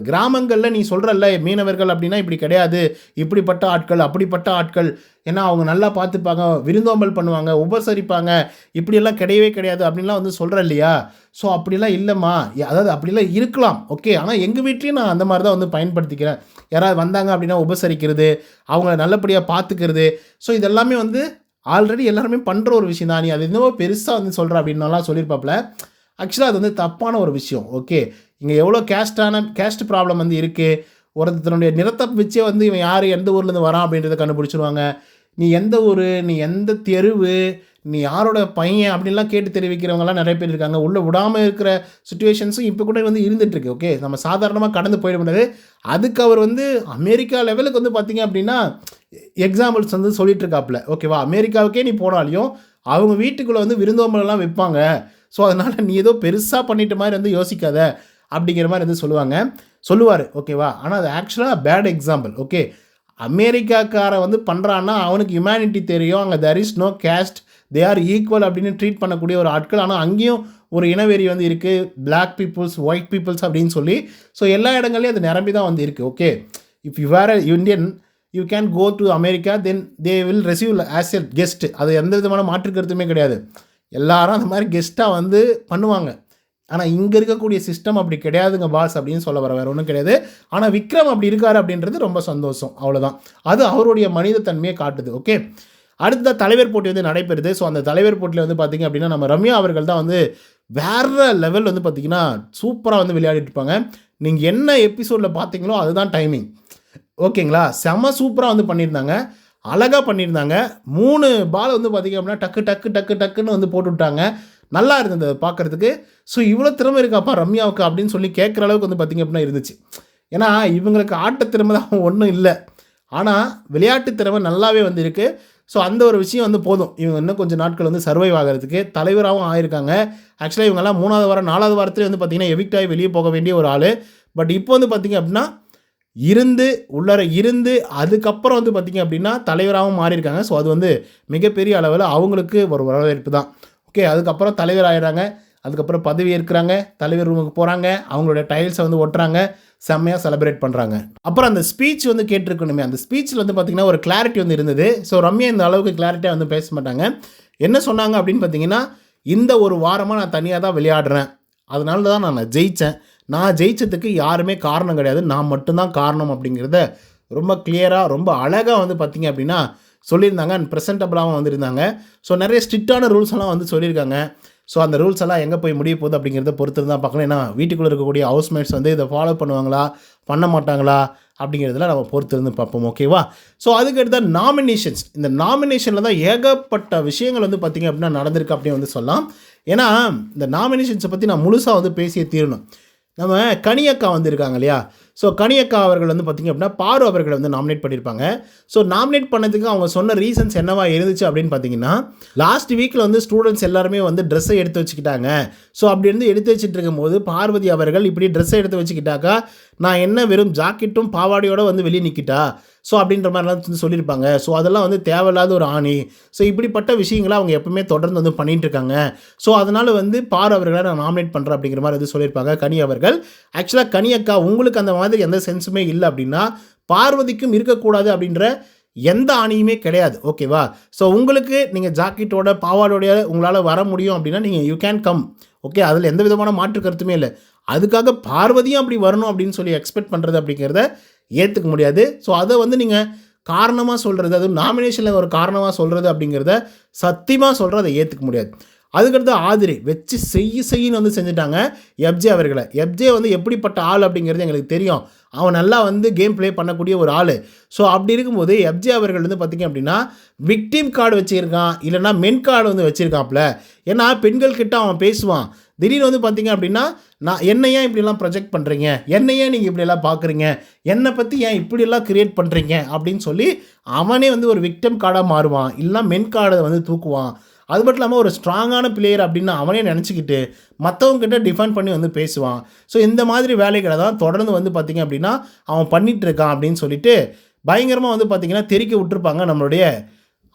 கிராமங்களில் நீ சொல்கிறல்ல மீனவர்கள் அப்படின்னா இப்படி கிடையாது இப்படிப்பட்ட ஆட்கள் அப்படிப்பட்ட ஆட்கள். ஏன்னா அவங்க நல்லா பார்த்துப்பாங்க விருந்தோம்பல் பண்ணுவாங்க உபசரிப்பாங்க இப்படியெல்லாம் கிடையவே கிடையாது அப்படின்லாம் வந்து சொல்கிற இல்லையா ஸோ அப்படிலாம் இல்லைம்மா. அதாவது அப்படிலாம் இருக்கலாம் ஓகே ஆனால் எங்கள் வீட்லேயும் நான் அந்த மாதிரி தான் வந்து பயன்படுத்திக்கிறேன். யாராவது வந்தாங்க அப்படின்னா உபசரிக்கிறது அவங்கள நல்லபடியாக பார்த்துக்கிறது. ஸோ இதெல்லாமே வந்து ஆல்ரெடி எல்லாருமே பண்ணுற ஒரு விஷயம் தான். நீ அது என்னவோ பெருசாக வந்து சொல்கிற அப்படின்னாலாம் சொல்லியிருப்பாப்புல ஆக்சுவலாக அது வந்து தப்பான ஒரு விஷயம் ஓகே இங்கே எவ்வளோ கேஸ்டான கேஸ்ட் ப்ராப்ளம் வந்து இருக்குது ஒருத்தனுடைய நிறத்தை வச்சே வந்து இவன் யார் எந்த ஊர்லேருந்து வரான் அப்படின்றத கண்டுபிடிச்சிருவாங்க. நீ எந்த ஊர் நீ எந்த தெருவு நீ யாரோட பையன் அப்படின்லாம் கேட்டு தெரிவிக்கிறவங்கலாம் நிறைய பேர் இருக்காங்க. உள்ளே விடாமல் இருக்கிற சுச்சுவேஷன்ஸும் இப்போ கூட வந்து இருந்துகிட்ருக்கு ஓகே நம்ம சாதாரணமாக கடந்து போயிட முடியாது. அதுக்கு அவர் வந்து அமெரிக்கா லெவலுக்கு வந்து பார்த்திங்க அப்படின்னா எக்ஸாம்பிள்ஸ் வந்து சொல்லிகிட்ருக்காப்புல ஓகேவா அமெரிக்காவுக்கே நீ போனாலையும் அவங்க வீட்டுக்குள்ளே வந்து விருந்தோம்பலாம் வைப்பாங்க. ஸோ அதனால் நீ ஏதோ பெருசாக பண்ணிட்ட மாதிரி வந்து யோசிக்காத. அப்படிங்கிற மாதிரி வந்து சொல்லுவாங்க. சொல்லுவார். ஓகேவா ஆனால் அது ஆக்சுவலாக பேட் எக்ஸாம்பிள் ஓகே அமெரிக்காக்காரன் வந்து பண்ணுறான்னா அவனுக்கு ஹியூமனிட்டி தெரியும். அங்கே there is no caste they are equal அப்படின்னு ட்ரீட் பண்ணக்கூடிய ஒரு ஆட்கள். ஆனால் அங்கேயும் ஒரு இனவெறி வந்து இருக்குது பிளாக் பீப்புள்ஸ் ஒயிட் பீப்புள்ஸ் அப்படின்னு சொல்லி. ஸோ எல்லா இடங்கள்லையும் அது நிரம்பி தான் வந்து இருக்குது okay if you were Indian you can go to America then they will receive as a guest அது எந்த விதமான மாற்று கருத்துமே கிடையாது. எல்லாரும் அந்த மாதிரி கெஸ்ட்டாக வந்து பண்ணுவாங்க. ஆனால் இங்கே இருக்கக்கூடிய சிஸ்டம் அப்படி கிடையாதுங்க பாஸ் அப்படின்னு சொல்ல வர வேறு ஒன்றும் கிடையாது. ஆனால் விக்ரம் அப்படி இருக்கார் அப்படின்றது ரொம்ப சந்தோஷம். அவ்வளோதான் அது அவருடைய மனித தன்மையை காட்டுது ஓகே அடுத்த தலைவர் போட்டி வந்து நடைபெறுது. ஸோ அந்த தலைவர் போட்டியில் வந்து பார்த்திங்க அப்படின்னா நம்ம ரம்யா அவர்கள் தான் வந்து வேறு லெவல் வந்து பார்த்திங்கன்னா சூப்பராக வந்து விளையாடிட்டு இருப்பாங்க. நீங்கள் என்ன எபிசோடில் பார்த்தீங்களோ அதுதான் டைமிங் ஓகேங்களா செம சூப்பராக வந்து பண்ணியிருந்தாங்க. அழகாக பண்ணியிருந்தாங்க. மூணு பால் வந்து பார்த்திங்க அப்படின்னா டக்கு டக்கு டக்கு டக்குன்னு வந்து போட்டு விட்டாங்க. நல்லா இருந்தது பார்க்குறதுக்கு. ஸோ இவ்வளோ திறமை இருக்காப்பா ரம்யாவுக்கு அப்படின்னு சொல்லி கேட்குற அளவுக்கு வந்து பார்த்திங்க அப்படின்னா இருந்துச்சு. ஏன்னா இவங்களுக்கு ஆட்ட திறமை தான் ஒன்றும் இல்லை. ஆனால் விளையாட்டு திறமை நல்லாவே வந்து இருக்குது ஸோ அந்த ஒரு விஷயம் வந்து போதும். இவங்க இன்னும் கொஞ்சம் நாட்கள் வந்து சர்வைவ் ஆகிறதுக்கு தலைவராகவும் ஆயிருக்காங்க. ஆக்சுவலாக இவங்கெல்லாம் மூணாவது வாரம் நாலாவது வாரத்துலேயே வந்து பார்த்திங்கன்னா எவிக்ட் வெளியே போக வேண்டிய ஒரு ஆள். பட் இப்போ வந்து பார்த்திங்க அப்படின்னா இருந்து உள்ளர இருந்து அதுக்கப்புறம் வந்து பார்த்திங்க அப்படின்னா தலைவராகவும் மாறியிருக்காங்க. ஸோ அது வந்து மிகப்பெரிய அளவில் அவங்களுக்கு ஒரு வரவேற்பு தான். ஓகே அதுக்கப்புறம் தலைவர் ஆகிடுறாங்க அதுக்கப்புறம் பதவி ஏற்கிறாங்க. தலைவர் ரூமுக்கு போகிறாங்க அவங்களோட டைல்ஸை வந்து ஒட்டுறாங்க. செம்மையாக செலிப்ரேட் பண்ணுறாங்க அப்புறம் அந்த ஸ்பீச் வந்து கேட்டிருக்கணுமே. அந்த ஸ்பீச்சில் வந்து பார்த்திங்கன்னா ஒரு கிளாரிட்டி வந்து இருந்தது. ஸோ ரம்யா இந்த அளவுக்கு கிளாரிட்டியாக வந்து பேச மாட்டாங்க. என்ன சொன்னாங்க அப்படின்னு பார்த்தீங்கன்னா இந்த ஒரு வாரமாக நான் தனியாக தான் விளையாடுறேன். அதனால தான் நான் ஜெயித்தேன் நான் ஜெயித்ததுக்கு யாருமே காரணம் கிடையாது. நான் மட்டும்தான் காரணம் அப்படிங்கிறத ரொம்ப கிளியராக ரொம்ப அழகாக வந்து பார்த்திங்க அப்படின்னா சொல்லியிருந்தாங்க அண்ட் ப்ரெசென்டபுளாகவும் வந்திருந்தாங்க. ஸோ நிறைய ஸ்ட்ரிக்டான ரூல்ஸ் எல்லாம் வந்து சொல்லியிருக்காங்க. ஸோ அந்த ரூல்ஸ் எல்லாம் எங்கே போய் முடிய போகுது அப்படிங்கிறத பொறுத்து தான் பார்க்கணும். ஏன்னா வீட்டுக்குள்ளே இருக்கக்கூடிய ஹவுஸ்மேட்ஸ் வந்து இதை ஃபாலோ பண்ணுவாங்களா? பண்ண மாட்டாங்களா? அப்படிங்கிறதுல நம்ம பொறுத்து இருந்து பார்ப்போம் ஓகேவா ஸோ அதுக்கடுத்த நாமினேஷன்ஸ் இந்த நாமினேஷனில் தான் ஏகப்பட்ட விஷயங்கள் வந்து பார்த்திங்க அப்படின்னா நடந்திருக்கு அப்படின்னு வந்து சொல்லலாம். ஏன்னா இந்த நாமினேஷன்ஸை பற்றி நான் முழுசாக வந்து பேசியே தீரணும். நம்ம கனியக்கா வந்திருக்காங்க இல்லையா? ஸோ கனியக்கா அவர்கள் வந்து பார்த்திங்க அப்படின்னா பாரு அவர்களை வந்து நாமினேட் பண்ணியிருப்பாங்க ஸோ நாமினேட் பண்ணதுக்கு அவங்க சொன்ன ரீசன்ஸ் என்னவா இருந்துச்சு அப்படின்னு பார்த்தீங்கன்னா லாஸ்ட் வீக்கில் வந்து ஸ்டூடெண்ட்ஸ் எல்லாருமே வந்து ட்ரெஸ்ஸை எடுத்து வச்சுக்கிட்டாங்க. ஸோ அப்படி இருந்து எடுத்து வச்சுட்டு இருக்கும்போது பார்வதி அவர்கள் இப்படி ட்ரெஸ்ஸை எடுத்து வச்சுக்கிட்டாக்கா நான் என்ன வெறும் ஜாக்கெட்டும் பாவாடையோட வந்து வெளியே நிற்கிட்டா ஸோ அப்படின்ற மாதிரிலாம் வந்து சொல்லியிருப்பாங்க. ஸோ அதெல்லாம் வந்து தேவையில்லாத ஒரு ஆணி. ஸோ இப்படிப்பட்ட விஷயங்களை அவங்க எப்பவுமே தொடர்ந்து வந்து பண்ணிட்டு இருக்காங்க. ஸோ அதனால் வந்து பார் அவர்களை நான் நாமினேட் பண்ணுறேன் அப்படிங்கிற மாதிரி வந்து சொல்லியிருப்பாங்க கனி அவர்கள். ஆக்சுவலாக கனி அக்கா உங்களுக்கு அந்த மாதிரி எந்த சென்ஸுமே இல்லை அப்படின்னா பார்வதிக்கும் இருக்கக்கூடாது அப்படின்ற எந்த ஆணியுமே கிடையாது. ஓகேவா ஸோ உங்களுக்கு நீங்கள் ஜாக்கெட்டோட பாவாடோடைய உங்களால் வர முடியும் அப்படின்னா நீங்கள் யூ கேன் கம் ஓகே அதில் எந்த விதமான மாற்று கருத்துமே இல்லை. அதுக்காக பார்வதியும் அப்படி வரணும் அப்படின்னு சொல்லி எக்ஸ்பெக்ட் பண்ணுறது அப்படிங்கிறத ஏற்றுக்க முடியாது. ஸோ அதை வந்து நீங்கள் காரணமாக சொல்கிறது அதுவும் நாமினேஷனில் ஒரு காரணமாக சொல்கிறது அப்படிங்கிறத சத்தியமாக சொல்கிறத அதை ஏற்றுக்க முடியாது. அதுக்கடுத்து ஆதிரி வச்சு செய்ய செய்யின்னு வந்து செஞ்சுட்டாங்க எப்ஜே அவர்களை. எப்ஜே வந்து எப்படிப்பட்ட ஆள் அப்படிங்கிறது எங்களுக்கு தெரியும். அவன் நல்லா வந்து கேம் ப்ளே பண்ணக்கூடிய ஒரு ஆள். ஸோ அப்படி இருக்கும்போது எப்ஜே அவர்கள் வந்து பார்த்திங்க அப்படின்னா விக்டிம் கார்டு வச்சுருக்கான் இல்லைனா மென் கார்டு வந்து வச்சுருக்காப்புல. ஏன்னா பெண்கள் கிட்ட அவன் பேசுவான். திடீர்னு வந்து பார்த்திங்க அப்படின்னா நான் என்னை ஏன் இப்படிலாம் ப்ரொஜெக்ட் பண்ணுறீங்க என்னை ஏன் நீங்கள் இப்படியெல்லாம் பார்க்குறீங்க என்னை பற்றி ஏன் இப்படியெல்லாம் க்ரியேட் பண்ணுறீங்க அப்படின்னு சொல்லி அவனே வந்து ஒரு விக்டம் கார்டாக மாறுவான். இல்லைனா மென் கார்டை வந்து தூக்குவான். அது மட்டும் இல்லாமல் ஒரு ஸ்ட்ராங்கான பிளேயர் அப்படின்னு அவனே நினச்சிக்கிட்டு மற்றவங்க கிட்ட டிஃபெண்ட் பண்ணி வந்து பேசுவான். ஸோ இந்த மாதிரி வேலைகளை தான் தொடர்ந்து வந்து பார்த்திங்க அப்படின்னா அவன் பண்ணிகிட்ருக்கான் இருக்கான் அப்படின்னு சொல்லிட்டு பயங்கரமாக வந்து பார்த்திங்கன்னா தெரிக்க விட்டுருப்பாங்க நம்மளுடைய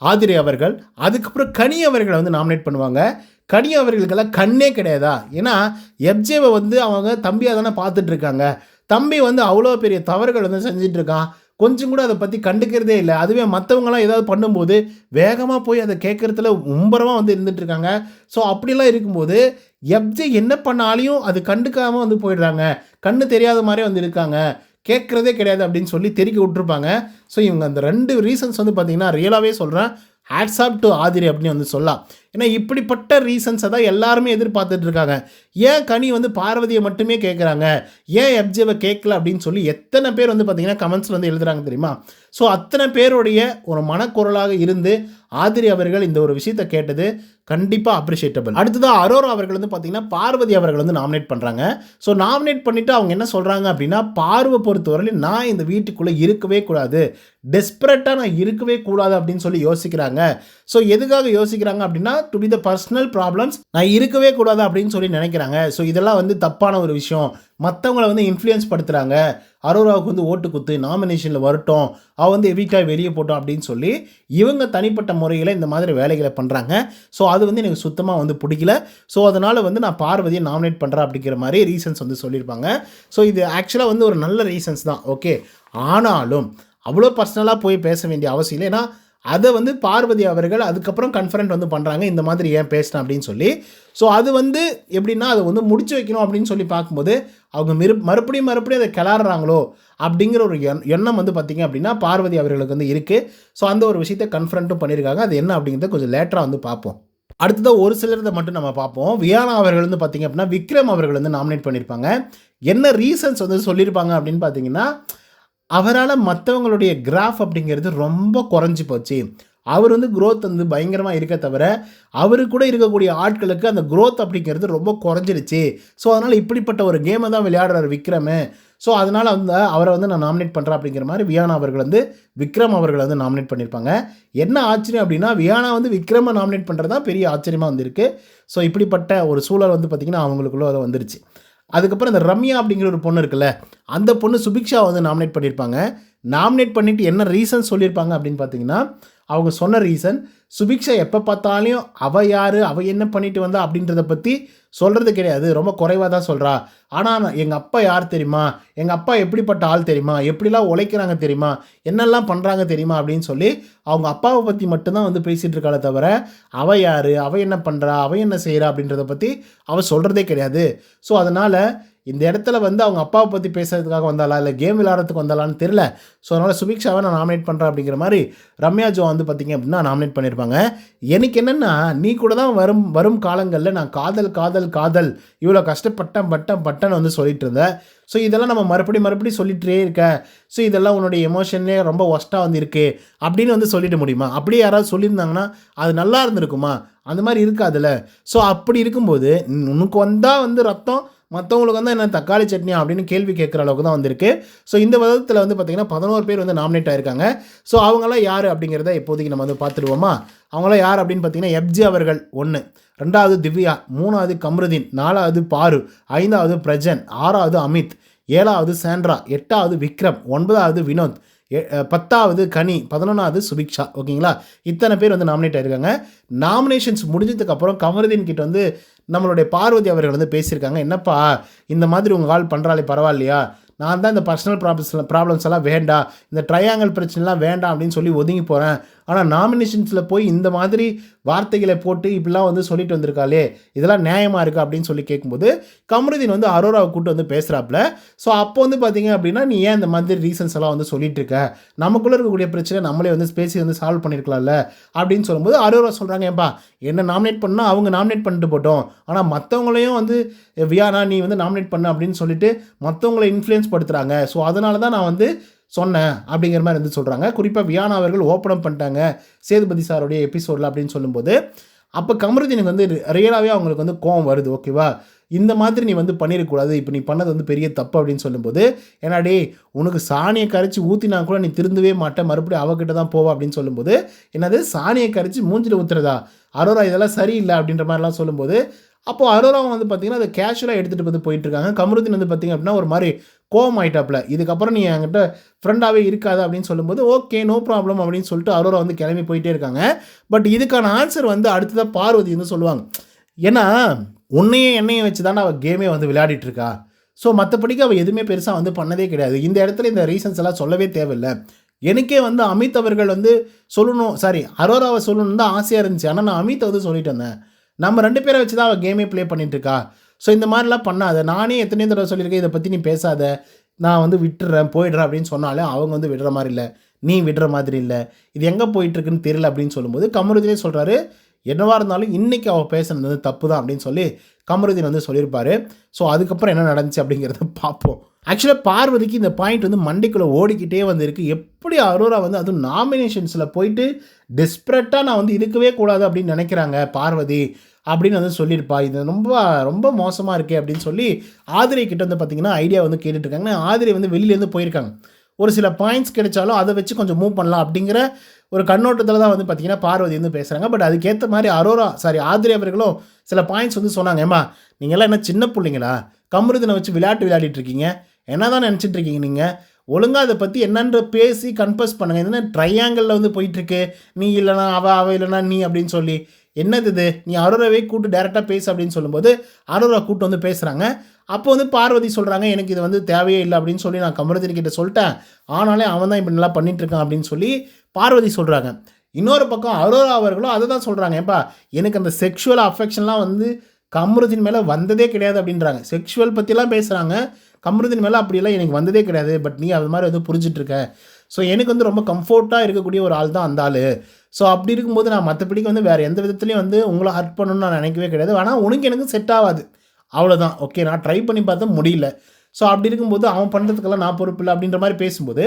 ஆதிரி அவர்கள். அதுக்கப்புறம் கனி அவர்களை வந்து நாமினேட் பண்ணுவாங்க. கனி அவர்களுக்கெல்லாம் கண்ணே கிடையாதா? ஏன்னா எப்ஜேவை வந்து அவங்க தம்பியாக தானே பார்த்துட்ருக்காங்க தம்பி வந்து அவ்வளோ பெரிய தவறுகள் வந்து செஞ்சிட்ருக்கான் கொஞ்சம் கூட அதை பற்றி கண்டுக்கிறதே இல்லை. அதுவே மற்றவங்களாம் ஏதாவது பண்ணும்போது வேகமாக போய் அதை கேட்குறதுல மும்பரமாக வந்து இருந்துட்டு இருக்காங்க ஸோ அப்படிலாம் இருக்கும்போது எப்ஜே என்ன பண்ணாலையும் அது கண்டுக்காமல் வந்து போயிடுறாங்க. கண்ணு தெரியாத மாதிரியே வந்து இருக்காங்க. கேட்குறதே கிடையாது அப்படின்னு சொல்லி தெரிக்க விட்டுருப்பாங்க. ஸோ இவங்க அந்த ரெண்டு ரீசன்ஸ் வந்து பார்த்திங்கன்னா ரியலாகவே சொல்கிறேன் ஹேட்ஸ்ஆப் டு ஆதிரி அப்படின்னு வந்து சொல்லலாம். ஏன்னா இப்படிப்பட்ட ரீசன்ஸை தான் எல்லாருமே எதிர்பார்த்துட்டு இருக்காங்க. ஏன் கனி வந்து பார்வதியை மட்டுமே கேட்குறாங்க ஏன் எப்ஜேவை கேட்கல அப்படின்னு சொல்லி எத்தனை பேர் வந்து பார்த்தீங்கன்னா கமெண்ட்ஸில் வந்து எழுதுறாங்க தெரியுமா? ஸோ அத்தனை பேருடைய ஒரு மனக்குரலாக இருந்து ஆதிரி அவர்கள் இந்த ஒரு விஷயத்தை கேட்டது கண்டிப்பாக அப்ரிஷியேட்டபிள் அடுத்ததாக அரோரா அவர்கள் வந்து பார்த்தீங்கன்னா பார்வதி அவர்கள் வந்து நாமினேட் பண்ணுறாங்க ஸோ நாமினேட் பண்ணிவிட்டு அவங்க என்ன சொல்கிறாங்க அப்படின்னா பார்வை பொறுத்தவரையிலும் நான் இந்த வீட்டுக்குள்ளே இருக்கவே கூடாது. டெஸ்பரேட்டாக நான் இருக்கவே கூடாது அப்படின்னு சொல்லி யோசிக்கிறாங்க. ஸோ எதுக்காக யோசிக்கிறாங்க அப்படின்னா to be the personal problems நான் இருக்கவே கூடாது அப்படின்னு சொல்லி நினைக்கிறாங்க. ஸோ இதெல்லாம் வந்து தப்பான ஒரு விஷயம். மற்றவங்கள வந்து இன்ஃப்ளூயன்ஸ் படுத்துகிறாங்க அரோராவுக்கு வந்து ஓட்டு குத்து நாமினேஷனில் வரட்டும். அவள் வந்து எவிட்டாக வெளியே போட்டோம் அப்படின்னு சொல்லி இவங்க தனிப்பட்ட முறையில் இந்த மாதிரி வேலைகளை பண்ணுறாங்க ஸோ அது வந்து எனக்கு சுத்தமாக வந்து பிடிக்கல. ஸோ அதனால் வந்து நான் பார்வதியை நாமினேட் பண்ணுறேன் அப்படிங்கிற மாதிரி ரீசன்ஸ் வந்து சொல்லியிருப்பாங்க. ஸோ இது ஆக்சுவலாக வந்து ஒரு நல்ல ரீசன்ஸ் தான். ஓகே ஆனாலும் அவ்வளோ பர்சனலாக போய் பேச வேண்டிய அவசியம் இல்லை. ஏன்னா அதை வந்து பார்வதி அவர்கள் அதுக்கப்புறம் கன்ஃபரண்ட் வந்து பண்ணுறாங்க இந்த மாதிரி ஏன் பேசினேன் அப்படின்னு சொல்லி. ஸோ அது வந்து எப்படின்னா அதை வந்து முடிச்சு வைக்கணும் அப்படின்னு சொல்லி பார்க்கும்போது அவங்க மிரு மறுபடியும் மறுபடியும் அதை கிளறாங்களோ அப்படிங்கிற ஒரு எண் எண்ணம் வந்து பார்த்திங்க அப்படின்னா பார்வதி அவர்களுக்கு வந்து இருக்குது ஸோ அந்த ஒரு விஷயத்தை கன்ஃபரண்ட்டும் பண்ணியிருக்காங்க. அது என்ன அப்படிங்கிறத கொஞ்சம் லேட்டராக வந்து பார்ப்போம். அடுத்ததாக ஒரு சிலரதை மட்டும் நம்ம பார்ப்போம். வியானா அவர்கள் வந்து பார்த்திங்க அப்படின்னா விக்ரம் அவர்கள் வந்து நாமினேட் பண்ணியிருப்பாங்க. என்ன ரீசன்ஸ் வந்து சொல்லியிருப்பாங்க அப்படின்னு பார்த்தீங்கன்னா அவரால் மற்றவங்களுடைய கிராஃப் அப்படிங்கிறது ரொம்ப குறைஞ்சி போச்சு. அவர் வந்து க்ரோத் வந்து பயங்கரமாக இருக்க தவிர அவரு கூட இருக்கக்கூடிய ஆட்களுக்கு அந்த க்ரோத் அப்படிங்கிறது ரொம்ப குறைஞ்சிருச்சு. ஸோ அதனால் இப்படிப்பட்ட ஒரு கேமை தான் விளையாடுறாரு விக்ரமு. ஸோ அதனால் வந்து அவரை வந்து நான் நாமினேட் பண்ணுறேன் அப்படிங்கிற மாதிரி வியானா அவர்கள் வந்து விக்ரம் அவர்களை வந்து நாமினேட் பண்ணியிருப்பாங்க. என்ன ஆச்சரியம் அப்படின்னா வியானா வந்து விக்ரமை நாமினேட் பண்ணுறது தான் பெரிய ஆச்சரியமாக வந்திருக்கு. ஸோ இப்படிப்பட்ட ஒரு சூழல் வந்து பார்த்திங்கன்னா அவங்களுக்குள்ளே அது வந்துருச்சு. அதுக்கப்புறம் இந்த ரம்யா அப்படிங்கிற ஒரு பொண்ணு இருக்குல்ல அந்த பொண்ணு சுபிக்ஷா வந்து நாமினேட் பண்ணியிருப்பாங்க. நாமினேட் பண்ணிவிட்டு என்ன ரீசன் சொல்லியிருப்பாங்க அப்படின்னு பார்த்தீங்கன்னா அவங்க சொன்ன ரீசன் சுபிக்ஷா எப்போ பார்த்தாலையும் அவள் யார் அவள் என்ன பண்ணிட்டு வந்தா அப்படின்றத பற்றி சொல்கிறது கிடையாது. ரொம்ப குறைவாக தான் சொல்கிறா ஆனால் எங்கள் அப்பா யார் தெரியுமா? எங்கள் அப்பா எப்படிப்பட்ட ஆள் தெரியுமா? எப்படிலாம் உழைக்கிறாங்க தெரியுமா? என்னெல்லாம் பண்ணுறாங்க தெரியுமா? அப்படின்னு சொல்லி அவங்க அப்பாவை பற்றி மட்டும்தான் வந்து பேசிகிட்டு இருக்காளே தவிர அவள் யார் அவள் என்ன பண்ணுறா அவள் என்ன செய்கிறா அப்படின்றத பற்றி அவள் சொல்கிறதே கிடையாது. ஸோ அதனால் இந்த இடத்துல வந்து அவங்க அப்பாவை பற்றி பேசுறதுக்காக வந்தாலா இல்லை கேம் விளையாடுறதுக்கு வந்தாலான்னு தெரில ஸோ அதனால் சுபிக்ஷாவை நான் நாமினேட் பண்ணுறேன் அப்படிங்கிற மாதிரி ரம்யா ஜோ வந்து பார்த்தீங்க அப்படின்னா நாமினேட் பண்ணியிருப்பாங்க எனக்கு என்னென்னா நீ கூட தான் வரும் வரும் காலங்களில் நான் காதல் காதல் காதல் இவ்வளோ கஷ்டப்பட்டேன் பட்டம் பட்டன் வந்து சொல்லிட்டு இருந்தேன். ஸோ இதெல்லாம் நம்ம மறுபடியும் மறுபடியும் சொல்லிகிட்டே இருக்க. ஸோ இதெல்லாம் உன்னுடைய எமோஷன்லேயே ரொம்ப ஒஸ்ட்டாக வந்து இருக்குது அப்படின்னு வந்து சொல்லிட முடியுமா? அப்படியே யாராவது சொல்லியிருந்தாங்கன்னா அது நல்லா இருந்திருக்குமா? அந்த மாதிரி இருக்காதுல்ல. ஸோ அப்படி இருக்கும்போது உனக்கு வந்தால் வந்து ரத்தம் மற்றவங்களுக்கு வந்து என்ன தக்காளி சட்னி அப்படின்னு கேள்வி கேட்குற அளவுக்கு தான் வந்திருக்கு. ஸோ இந்த விதத்தில் வந்து பார்த்திங்கன்னா பதினோரு பேர் வந்து நாமினேட் ஆயிருக்காங்க. ஸோ அவங்களாம் யார் அப்படிங்கிறத இப்போதைக்கு நம்ம வந்து பார்த்துருவோமா அவங்களாம் யார் அப்படின்னு பார்த்தீங்கன்னா எப்ஜி அவர்கள் ஒன்று ரெண்டாவது திவ்யா மூணாவது கம்ருதீன் நாலாவது பாரு ஐந்தாவது பிரஜன் ஆறாவது அமித் ஏழாவது சாண்ட்ரா எட்டாவது விக்ரம் ஒன்பதாவது வினோத் பத்தாவது கனி பதினொன்றாவது சுபிக்ஷா. ஓகேங்களா? இத்தனை பேர் வந்து நாமினேட் ஆயிருக்காங்க. நாமினேஷன்ஸ் முடிஞ்சதுக்கப்புறம் கமருதீன் கிட்ட வந்து நம்மளுடைய பார்வதி அவர்கள் வந்து பேசியிருக்காங்க. என்னப்பா இந்த மாதிரி உங்கள் ஆள் பண்ணுறாலே பரவாயில்லையா? நான் தான் இந்த பர்சனல் ப்ராப்ளம்ஸ் ப்ராப்ளம்ஸ் எல்லாம் வேண்டாம் இந்த ட்ரையாங்கல் பிரச்சனைலாம் வேண்டாம் அப்படின்னு சொல்லி ஒதுங்கி போகிறேன் ஆனால் நாமினேஷன்ஸில் போய் இந்த மாதிரி வார்த்தைகளை போட்டு இப்படிலாம் வந்து சொல்லிட்டு வந்திருக்காளே இதெல்லாம் நியாயமாக இருக்கா அப்படின்னு சொல்லி கேட்கும்போது கமருதீன் வந்து அரோராவை கூட்டு வந்து பேசுகிறாப்புல ஸோ அப்போ வந்து பார்த்தீங்க அப்படின்னா நீ ஏன் இந்த மாதிரி ரீசன்ஸ் எல்லாம் வந்து சொல்லிட்டு இருக்க? நமக்குள்ளே இருக்கக்கூடிய பிரச்சனை நம்மளே வந்து பேசி வந்து சால்வ் பண்ணியிருக்கலாம்ல அப்படின்னு சொல்லும்போது அரோரா சொல்கிறாங்க ஏன்பா என்ன நாமினேட் பண்ணால் அவங்க நாமினேட் பண்ணிட்டு போட்டோம். ஆனால் மற்றவங்களையும் வந்து வியானா நீ வந்து நாமினேட் பண்ண அப்படின்னு சொல்லிட்டு மற்றவங்களை இன்ஃப்ளூயன்ஸ் படுத்துகிறாங்க ஸோ அதனால தான் நான் வந்து சொன்னேன் அப்படிங்கிற மாதிரி வந்து சொல்கிறாங்க குறிப்பாக வியானா அவர்கள் ஓப்பன் அப் பண்ணிட்டாங்க சேதுபதி சாருடைய எபிசோடில் அப்படின்னு சொல்லும்போது அப்போ கமருதீனுக்கு வந்து ரியலாகவே அவங்களுக்கு வந்து கோவம் வருது ஓகேவா இந்த மாதிரி நீ வந்து பண்ணிடக்கூடாது. இப்போ நீ பண்ணது வந்து பெரிய தப்பு அப்படின்னு சொல்லும்போது ஏன்னா உனக்கு சாணியை கரைச்சி ஊற்றினா கூட நீ திருந்தவே மாட்டேன் மறுபடியும் அவகிட்ட தான் போவா அப்படின்னு சொல்லும்போது என்னது? சாணியை கரைச்சி மூஞ்சில் ஊற்றுறதா அரோரா இதெல்லாம் சரியில்லை அப்படின்ற மாதிரிலாம் சொல்லும்போது அப்போ அரோரா வந்து பார்த்தீங்கன்னா அதை கேஷுவலாக எடுத்துகிட்டு வந்து போயிட்டுருக்காங்க கமருதீன் வந்து பார்த்திங்க அப்படின்னா ஒரு மாதிரி கோவம் ஆயிட்டாப்ல இதுக்கப்புறம் நீ என்கிட்ட ஃப்ரெண்டாகவே இருக்காது அப்படின்னு சொல்லும்போது ஓகே நோ ப்ராப்ளம் அப்படின்னு சொல்லிட்டு அரோரா வந்து கிளம்பி போயிட்டே இருக்காங்க. பட் இதுக்கான ஆன்சர் வந்து அடுத்ததாக பார்வதி வந்து சொல்லுவாங்க. ஏன்னா உன்னையே என்னையும் வச்சு தானே அவள் கேமே வந்து விளையாடிட்டு இருக்கா ஸோ மற்றபடிக்கு அவள் எதுவுமே பெருசாக வந்து பண்ணதே கிடையாது. இந்த இடத்துல இந்த ரீசன்ஸ் எல்லாம் சொல்லவே தேவையில்லை. எனக்கே வந்து அமித் அவர்கள் வந்து சொல்லணும் சாரி அரோராவை சொல்லணும்னு தான் ஆசையாக இருந்துச்சு. ஆனால் நான் அமித்தை வந்து சொல்லிட்டு வந்தேன் நம்ம ரெண்டு பேரை வச்சு தான் அவள் கேமே ப்ளே பண்ணிட்டு இருக்கா ஸோ இந்த மாதிரிலாம் பண்ணாத. நானே எத்தனையோ தடவை சொல்லியிருக்கேன் இதை பற்றி நீ பேசாத. நான் வந்து விட்டுறேன் போயிடுறேன் அப்படின்னு சொன்னாலே அவங்க வந்து விடுற மாதிரி இல்லை. நீ விடுற மாதிரி இல்லை. இது எங்கே போயிட்டுருக்குன்னு தெரியல அப்படின்னு சொல்லும்போது கமருதினே சொல்கிறாரு என்னவாக இருந்தாலும் இன்றைக்கி அவள் பேசுனது வந்து தப்பு தான் அப்படின்னு சொல்லி கமருதீன் வந்து சொல்லியிருப்பார். ஸோ அதுக்கப்புறம் என்ன நடந்துச்சு அப்படிங்கிறத பார்ப்போம். ஆக்சுவலாக பார்வதிக்கு இந்த பாயிண்ட் வந்து மண்டைக்குள்ளே ஓடிக்கிட்டே வந்திருக்கு. எப்படி அரோரா வந்து அதுவும் நாமினேஷன்ஸில் போயிட்டு டெஸ்பரேட்டாக நான் வந்து இருக்கவே கூடாது அப்படின்னு நினைக்கிறாங்க பார்வதி. அப்படின்னு வந்து சொல்லியிருப்பா. இது ரொம்ப ரொம்ப மோசமாக இருக்கே அப்படின்னு சொல்லி ஆதிரை கிட்ட வந்து பார்த்தீங்கன்னா ஐடியா வந்து கேட்டுட்டு ஆதிரை வந்து வெளியிலேருந்து போயிருக்காங்க. ஒரு சில பாயிண்ட்ஸ் கிடைச்சாலும் அதை வச்சு கொஞ்சம் மூவ் பண்ணலாம் அப்படிங்கிற ஒரு கண்ணோட்டத்தில் தான் வந்து பார்த்தீங்கன்னா பார்வதி வந்து பேசுகிறாங்க பட் அதுக்கேற்ற மாதிரி அரோரா சாரி ஆதிரி அவர்களும் சில பாயிண்ட்ஸ் வந்து சொன்னாங்க. ஏமா நீங்கள்லாம் என்ன சின்ன பிள்ளைங்களா? கமருதினை வச்சு விளையாட்டு விளையாடிட்டு இருக்கீங்க. என்ன தான் நினச்சிட்டு இருக்கீங்க நீங்கள் ஒழுங்காக அதை பற்றி என்னன்ற பேசி கன்ஃபர்ஸ் பண்ணுங்கள் என்ன ட்ரையாங்கிளில் வந்து போயிட்டுருக்கு நீ இல்லைனா அவ அவ இல்லைனா நீ அப்படின்னு சொல்லி என்னது இது? நீ அரோராவே கூட்டு டேரெக்டாக பேசு அப்படின்னு சொல்லும்போது அரோரா கூட்டு வந்து பேசுகிறாங்க அப்போ வந்து பார்வதி சொல்கிறாங்க எனக்கு இது வந்து தேவையே இல்லை அப்படின்னு சொல்லி நான் கமருதீன் கிட்ட சொல்லிட்டேன். ஆனாலே அவன் தான் இப்படி நல்லா பண்ணிகிட்ருக்கான் அப்படின்னு சொல்லி பார்வதி சொல்கிறாங்க இன்னொரு பக்கம் அரோரா அவர்களும் அதை தான் சொல்கிறாங்க ஏப்பா எனக்கு அந்த செக்ஷுவல் அஃபெக்ஷன்லாம் வந்து கமருதின் மேலே வந்ததே கிடையாது அப்படின்றாங்க. செக்ஷுவல் பற்றிலாம் பேசுகிறாங்க கமருதின் மேலே அப்படியெல்லாம் எனக்கு வந்ததே கிடையாது. பட் நீ அது மாதிரி வந்து புரிஞ்சிட்ருக்க ஸோ எனக்கு வந்து ரொம்ப கம்ஃபர்ட்டாக இருக்கக்கூடிய ஒரு ஆள் தான் அந்த ஆள். ஸோ அப்படி இருக்கும்போது நான் மற்றபடிக்கு வந்து வேறு எந்த விதத்துலையும் வந்து உங்களை ஹர்ட் பண்ணணும்னு நான் நினைக்கவே கிடையாது. ஆனால் உனக்கு எனக்கு செட் ஆகாது. அவ்வளோதான் ஓகே நான் ட்ரை பண்ணி பார்த்தா முடியல. ஸோ அப்படி இருக்கும்போது அவன் பண்ணுறதுக்கெல்லாம் நான் பொறுப்பு இல்லை அப்படின்ற மாதிரி பேசும்போது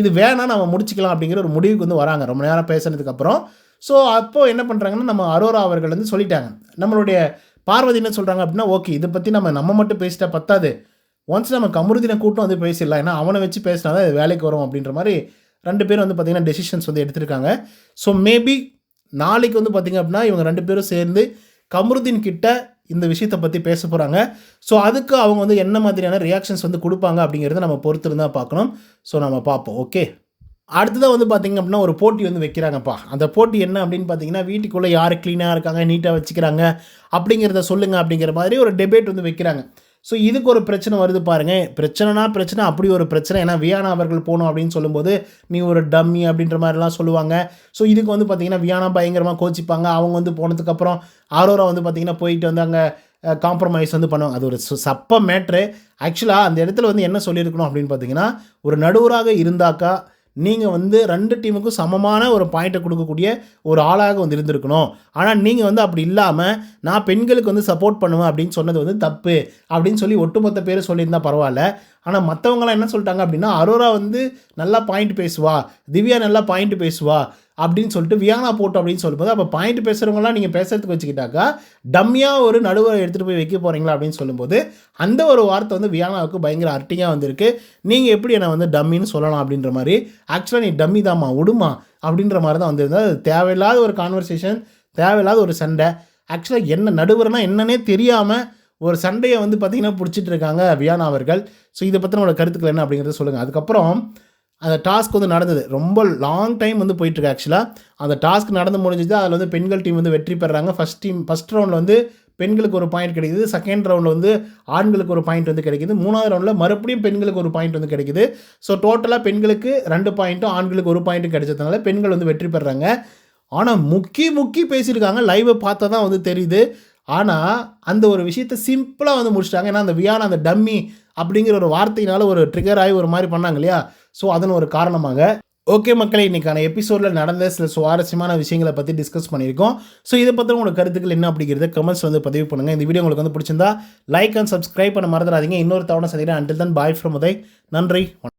இது வேணாம் நம்ம முடிச்சுக்கலாம் அப்படிங்கிற ஒரு முடிவுக்கு வந்து வராங்க. ரொம்ப நேரம் பேசுனதுக்கப்புறம் ஸோ அப்போது என்ன பண்ணுறாங்கன்னா நம்ம அரோரா அவர்கள் வந்து சொல்லிட்டாங்க. நம்மளுடைய பார்வதி என்ன சொல்கிறாங்க அப்படின்னா ஓகே இதை பற்றி நம்ம நம்ம மட்டும் பேசிட்டா பத்தாது. ஒன்ஸ் நம்ம கமருதினை கூட்டம் வந்து பேசிடலாம். ஏன்னா அவனை வச்சு பேசினா தான் இது வேலைக்கு வரும் அப்படின்ற மாதிரி ரெண்டு பேரும் வந்து பார்த்திங்கன்னா டெசிஷன்ஸ் வந்து எடுத்திருக்காங்க. ஸோ மேபி நாளைக்கு வந்து பார்த்திங்க அப்படின்னா இவங்க ரெண்டு பேரும் சேர்ந்து கமருதீன் கிட்ட இந்த விஷயத்தை பற்றி பேச போகிறாங்க ஸோ அதுக்கு அவங்க வந்து என்ன மாதிரியான ரியாக்ஷன்ஸ் வந்து கொடுப்பாங்க அப்படிங்கிறத நம்ம பொறுத்து இருந்தால் பார்க்கணும். ஸோ நம்ம பார்ப்போம். ஓகே அடுத்ததாக வந்து பார்த்திங்க அப்படின்னா ஒரு போட்டி வந்து வைக்கிறாங்கப்பா. அந்த போட்டி என்ன அப்படின்னு பார்த்தீங்கன்னா வீட்டுக்குள்ளே யார் க்ளீனாக இருக்காங்க நீட்டாக வச்சுக்கிறாங்க அப்படிங்கிறத சொல்லுங்கள் அப்படிங்கிற மாதிரி ஒரு டெபேட் வந்து வைக்கிறாங்க. ஸோ இதுக்கு ஒரு பிரச்சனை வருது பாருங்கள் பிரச்சனைனா பிரச்சனை அப்படி ஒரு பிரச்சனை. ஏன்னா வியானா அவர்கள் போகணும் அப்படின்னு சொல்லும்போது நீ ஒரு டம்மி அப்படின்ற மாதிரிலாம் சொல்லுவாங்க. ஸோ இதுக்கு வந்து பார்த்திங்கன்னா வியானா பயங்கரமாக கோச்சிப்பாங்க. அவங்க வந்து போனதுக்கப்புறம் ஆரோரா வந்து பார்த்திங்கன்னா போயிட்டு வந்து அங்கே காம்ப்ரமைஸ் வந்து பண்ணுவாங்க. அது ஒரு சப்ப மேட்ரு ஆக்சுவலாக அந்த இடத்துல வந்து என்ன சொல்லியிருக்கணும் அப்படின்னு பார்த்தீங்கன்னா ஒரு நடுவராக இருந்தாக்கா நீங்கள் வந்து ரெண்டு டீமுக்கும் சமமான ஒரு பாயிண்ட்டை கொடுக்கக்கூடிய ஒரு ஆளாக வந்து இருந்திருக்கணும். ஆனால் நீங்கள் வந்து அப்படி இல்லாமல் நான் பெண்களுக்கு வந்து சப்போர்ட் பண்ணுவேன் அப்படின்னு சொன்னது வந்து தப்பு அப்படின்னு சொல்லி ஒட்டுமொத்த பேர் சொல்லியிருந்தா பரவாயில்ல. ஆனால் மற்றவங்களாம் என்ன சொல்லிட்டாங்க அப்படின்னா அரோரா வந்து நல்லா பாயிண்ட் பேசுவா. திவ்யா நல்லா பாயிண்ட் பேசுவா. அப்படின்னு சொல்லிட்டு வியானா போட்டு அப்படின்னு சொல்லும்போது அப்போ பாயிண்ட் பேசுகிறவங்களாம் நீங்கள் பேசுறதுக்கு வச்சுக்கிட்டாக்கா டம்மியாக ஒரு நடுவரை எடுத்துகிட்டு போய் வைக்க போகிறீங்களா அப்படின்னு சொல்லும்போது அந்த ஒரு வார்த்தை வந்து வியானாவுக்கு பயங்கர அர்ட்டிங்காக வந்திருக்கு. நீங்கள் எப்படி என்னை வந்து டம்மின்னு சொல்லலாம் அப்படின்ற மாதிரி ஆக்சுவலாக நீ டம்மி தாம்மா விடுமா அப்படின்ற மாதிரி தான் வந்திருந்தது. அது தேவையில்லாத ஒரு கான்வர்சேஷன் தேவையில்லாத ஒரு சண்டை. ஆக்சுவலாக என்ன நடுவர்னா என்னன்னே தெரியாமல் ஒரு சண்டையை வந்து பார்த்திங்கன்னா பிடிச்சிட்டு இருக்காங்க வியானா அவர்கள். ஸோ இதை பற்றின கருத்துக்கள் என்ன அப்படிங்கிறத சொல்லுங்கள் அதுக்கப்புறம் அந்த டாஸ்க் வந்து நடந்தது. ரொம்ப லாங் டைம் வந்து போயிட்டுருக்கு ஆக்சுவலாக அந்த டாஸ்க் நடந்து முடிஞ்சது அதில் வந்து பெண்கள் டீம் வந்து வெற்றி பெறாங்க. ஃபஸ்ட் டீம் ஃபஸ்ட் ரவுண்டில் வந்து பெண்களுக்கு ஒரு பாயிண்ட் கிடைக்குது. செகண்ட் ரவுண்டில் வந்து ஆண்களுக்கு ஒரு பாயிண்ட் வந்து கிடைக்குது. மூணாவது ரவுண்டில் மறுபடியும் பெண்களுக்கு ஒரு பாயிண்ட் வந்து கிடைக்குது. ஸோ டோட்டலாக பெண்களுக்கு ரெண்டு பாயிண்ட்டும் ஆண்களுக்கு ஒரு பாயிண்ட்டும் கிடைச்சதுனால பெண்கள் வந்து வெற்றி பெறாங்க. ஆனால் முக்கி முக்கி பேசியிருக்காங்க. லைவை பார்த்தா தான் வந்து தெரியுது. ஆனால் அந்த ஒரு விஷயத்தை சிம்பிளாக வந்து முடிச்சிட்டாங்க. ஏன்னா அந்த வியான அந்த டம்மி அப்படிங்கிற ஒரு வார்த்தையினால ஒரு ட்ரிகர் ஆகி ஒரு மாதிரி பண்ணாங்க இல்லையா? ஸோ அதன் ஒரு காரணமாக ஓகே மக்களை இன்னைக்கான எபிசோடில் நடந்த சில சுவாரஸ்யமான விஷயங்களை பற்றி டிஸ்கஸ் பண்ணியிருக்கோம். ஸோ இதை பற்றி உங்களோட கருத்துக்கள் என்ன அப்படிங்கிறத கமெண்ட்ஸ் வந்து பதிவு பண்ணுங்கள் இந்த வீடியோ உங்களுக்கு வந்து பிடிச்சிருந்தா லைக் அண்ட் சப்ஸ்கிரைப் பண்ண மறந்துடாதீங்க. இன்னொரு தவணை சந்திக்கிறேன். Until then bye from Uday. நன்றி. வணக்கம்.